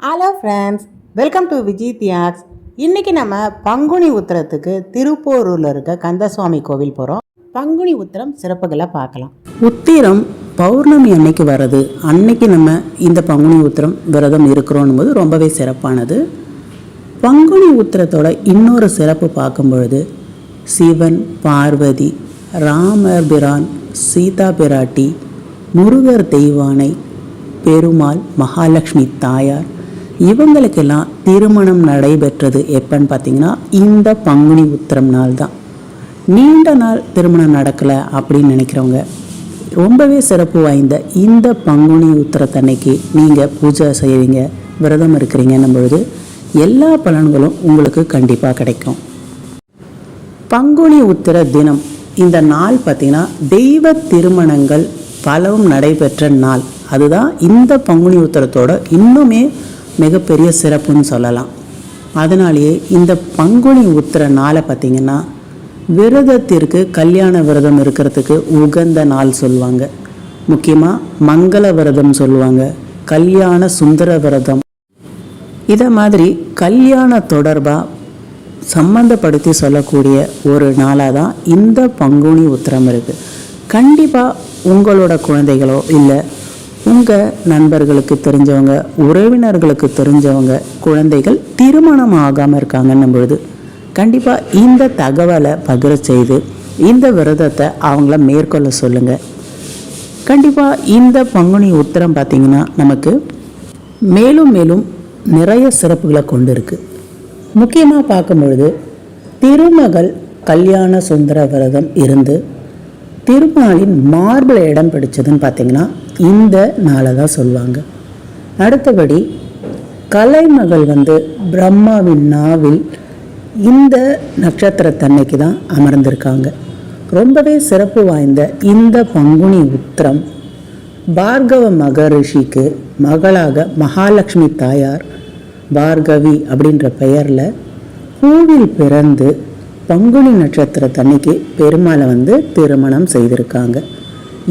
Hello friends welcome to Vijay தியாக்ஸ் இன்றைக்கி நம்ம பங்குனி உத்திரத்துக்கு திருப்போரூரில் இருக்க கந்தசுவாமி கோவில் போகிறோம் பங்குனி உத்திரம் சிறப்புகளை பார்க்கலாம். உத்திரம் பௌர்ணமி அன்னைக்கு வர்றது. அன்னைக்கு நம்ம இந்த பங்குனி உத்திரம் விரதம் இருக்கிறோம் போது ரொம்பவே சிறப்பானது. பங்குனி உத்திரத்தோட இன்னொரு சிறப்பு பார்க்கும் பொழுது சிவன் பார்வதி ராமர் பிரான் சீதா பிராட்டி முருகர் தெய்வானை பெருமாள் மகாலட்சுமி தாயார் இவங்களுக்கெல்லாம் திருமணம் நடைபெற்றது எப்பன்னு பார்த்தீங்கன்னா இந்த பங்குனி உத்திரம் நாள் தான் நீண்ட நாள் திருமணம் நடக்கலை அப்படின்னு நினைக்கிறவங்க ரொம்பவே சிறப்பு வாய்ந்த இந்த பங்குனி உத்திரத்தன்னைக்கு நீங்கள் பூஜை செய்கிறீங்க விரதம் இருக்கிறீங்கன்னும் பொழுது எல்லா பலன்களும் உங்களுக்கு கண்டிப்பாக கிடைக்கும். பங்குனி உத்திர தினம் இந்த நாள் பார்த்திங்கன்னா தெய்வ திருமணங்கள் பலவும் நடைபெற்ற நாள். அதுதான் இந்த பங்குனி உத்திரத்தோட இன்னுமே மிகப்பெரிய சிறப்புன்னு சொல்லலாம். அதனாலேயே இந்த பங்குனி உத்திர நாளை பார்த்திங்கன்னா விரதத்திற்கு கல்யாண விரதம் இருக்கிறதுக்கு உகந்த நாள் சொல்லுவாங்க. முக்கியமாக மங்கள விரதம் சொல்லுவாங்க. கல்யாண சுந்தர விரதம். இதை மாதிரி கல்யாண தொடர்பாக சம்மந்தப்படுத்தி சொல்லக்கூடிய ஒரு நாளாக தான் இந்த பங்குனி உத்திரம் இருக்குது கண்டிப்பாக உங்களோட குழந்தைகளோ இல்லை உங்கள் நண்பர்களுக்கு தெரிஞ்சவங்க உறவினர்களுக்கு தெரிஞ்சவங்க குழந்தைகள் திருமணம் ஆகாமல் இருக்காங்கன்னும் பொழுது கண்டிப்பாக இந்த தகவலை பகிர செய்து இந்த விரதத்தை அவங்கள மேற்கொள்ள சொல்லுங்கள் கண்டிப்பாக இந்த பங்குனி உத்திரம் பார்த்திங்கன்னா நமக்கு மேலும் மேலும் நிறைய சிறப்புகளை கொண்டு இருக்குது முக்கியமாக பார்க்கும் பொழுது திருமகள் கல்யாண சுந்தர விரதம் இருந்து திருமாலின் மார்பில் இடம் பிடிச்சதுன்னு பார்த்தீங்கன்னா இந்த நாளை தான் சொல்லுவாங்க. அடுத்தபடி கலைமகள் வந்து பிரம்மாவின் நாவில் இந்த நட்சத்திரத்தன்னைக்கு தான் அமர்ந்திருக்காங்க. ரொம்பவே சிறப்பு வாய்ந்த இந்த பங்குனி உத்திரம் பார்கவ மகரிஷிக்கு மகளாக மகாலட்சுமி தாயார் பார்கவி அப்படின்ற பெயரில் பூவில் பிறந்து பங்குனி நட்சத்திரத்தன்னைக்கு பெருமாளை வந்து திருமணம் செய்திருக்காங்க.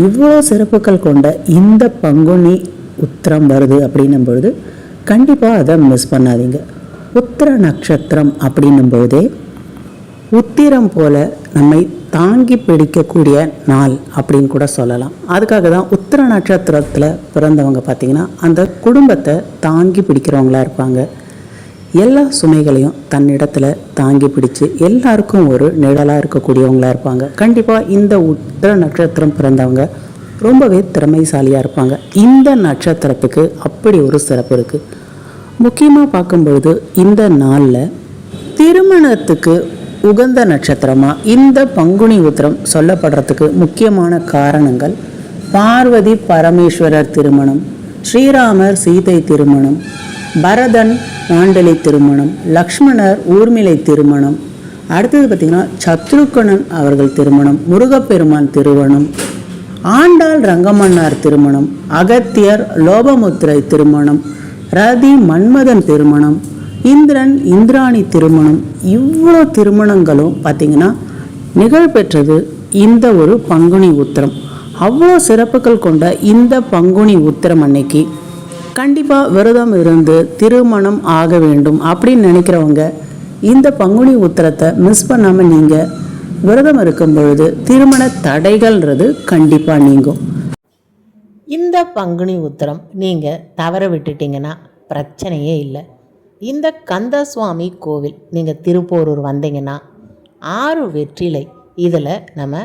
இவ்வளோ சிறப்புகள் கொண்ட இந்த பங்குனி உத்திரம் வருது அப்படின்னும் பொழுது கண்டிப்பாக அதை மிஸ் பண்ணாதீங்க. உத்திர நட்சத்திரம் அப்படின்னும் பொழுதே உத்திரம் போல நம்மை தாங்கி பிடிக்கக்கூடிய நாள் அப்படின்னு கூட சொல்லலாம். அதுக்காக தான் உத்திர நட்சத்திரத்தில் பிறந்தவங்க பார்த்திங்கன்னா அந்த குடும்பத்தை தாங்கி பிடிக்கிறவங்களா இருப்பாங்க. எல்லா சுமைகளையும் தன்னிடத்துல தாங்கி பிடிச்சு எல்லாருக்கும் ஒரு நிழலாக இருக்கக்கூடியவங்களா இருப்பாங்க. கண்டிப்பாக இந்த உத்திர நட்சத்திரம் பிறந்தவங்க ரொம்பவே திறமைசாலியாக இருப்பாங்க. இந்த நட்சத்திரத்துக்கு அப்படி ஒரு சிறப்பு இருக்குது முக்கியமாக பார்க்கும்பொழுது இந்த நாளில் திருமணத்துக்கு உகந்த நட்சத்திரமாக இந்த பங்குனி உத்திரம் சொல்லப்படுறதுக்கு முக்கியமான காரணங்கள் பார்வதி பரமேஸ்வரர் திருமணம் ஸ்ரீராமர் சீதை திருமணம் பரதன் மாண்டலி திருமணம் லக்ஷ்மணர் ஊர்மிளை திருமணம். அடுத்தது பார்த்திங்கன்னா சத்ருக்கணன் அவர்கள் திருமணம் முருகப்பெருமான் திருமணம். ஆண்டாள் ரங்கமன்னார் திருமணம் அகத்தியர் லோபமுத்திரை திருமணம் ரதி மன்மதன் திருமணம் இந்திரன் இந்திராணி திருமணம். இவ்வளோ திருமணங்களும் பார்த்திங்கன்னா நிகழ்பெற்றது இந்த ஒரு பங்குனி உத்திரம். அவ்வளோ சிறப்புகள் கொண்ட இந்த பங்குனி உத்திரம் அன்னைக்கு. கண்டிப்பாக விரதம் இருந்து திருமணம் ஆக வேண்டும் அப்படின்னு நினைக்கிறவங்க இந்த பங்குனி உத்திரத்தை மிஸ் பண்ணாமல் நீங்கள் விரதம் இருக்கும் பொழுது திருமண தடைகள்ன்றது கண்டிப்பாக நீங்கும். இந்த பங்குனி உத்திரம் நீங்கள் தவற விட்டுட்டீங்கன்னா பிரச்சனையே இல்லை. இந்த கந்தசுவாமி கோவில் நீங்கள் திருப்போரூர் வந்தீங்கன்னா ஆறு வெற்றிலை இதில் நம்ம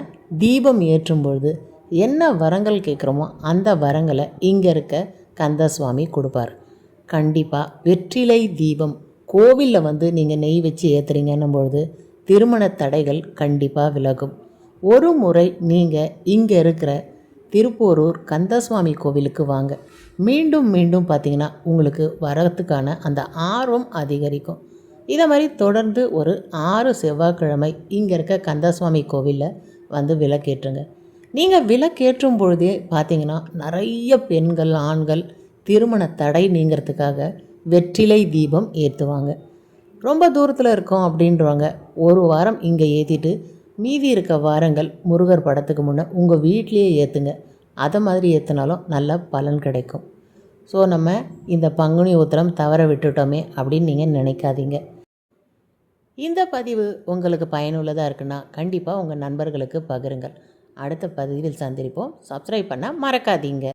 தீபம் ஏற்றும் பொழுது என்ன வரங்கள் கேட்குறோமோ அந்த வரங்களை இங்கே இருக்க கந்தசுவாமி கொடுப்பார். கண்டிப்பாக வெற்றிலை தீபம் கோவிலில் வந்து நீங்கள் நெய் வச்சு ஏற்றுறீங்கன்னும் பொழுது திருமண தடைகள் கண்டிப்பாக விலகும். ஒரு முறை நீங்கள் இங்கே இருக்கிற திருப்போரூர் கந்தசுவாமி கோவிலுக்கு வாங்க. மீண்டும் மீண்டும் பார்த்தீங்கன்னா உங்களுக்கு வரத்துக்கான அந்த ஆர்வம் அதிகரிக்கும். இதை மாதிரி தொடர்ந்து ஒரு ஆறு செவ்வாய்க்கிழமை இங்கே இருக்க கந்தசுவாமி கோவிலில் வந்து விளக்கேற்றுங்க. நீங்கள் விலக்கேற்றும் பொழுதே பார்த்தீங்கன்னா நிறைய பெண்கள் ஆண்கள் திருமண தடை நீங்கிறதுக்காக வெற்றிலை தீபம் ஏற்றுவாங்க ரொம்ப தூரத்தில் இருக்கோம் அப்படின்றவங்க ஒரு வாரம் இங்கே ஏற்றிட்டு மீதி இருக்க வாரங்கள் முருகர் படத்துக்கு முன்னே உங்கள் வீட்லேயே ஏற்றுங்க அதை மாதிரி ஏற்றினாலும் நல்ல பலன் கிடைக்கும். ஸோ நம்ம இந்த பங்குனி உத்திரம் தவற விட்டுட்டோமே அப்படின்னு நீங்கள் நினைக்காதீங்க. இந்த பதிவு உங்களுக்கு பயனுள்ளதாக இருக்குன்னா கண்டிப்பாக உங்கள் நண்பர்களுக்கு பகிருங்கள். அடுத்த பதிவில் சந்திப்போம். சப்ஸ்கிரைப் பண்ண மறக்காதீங்க.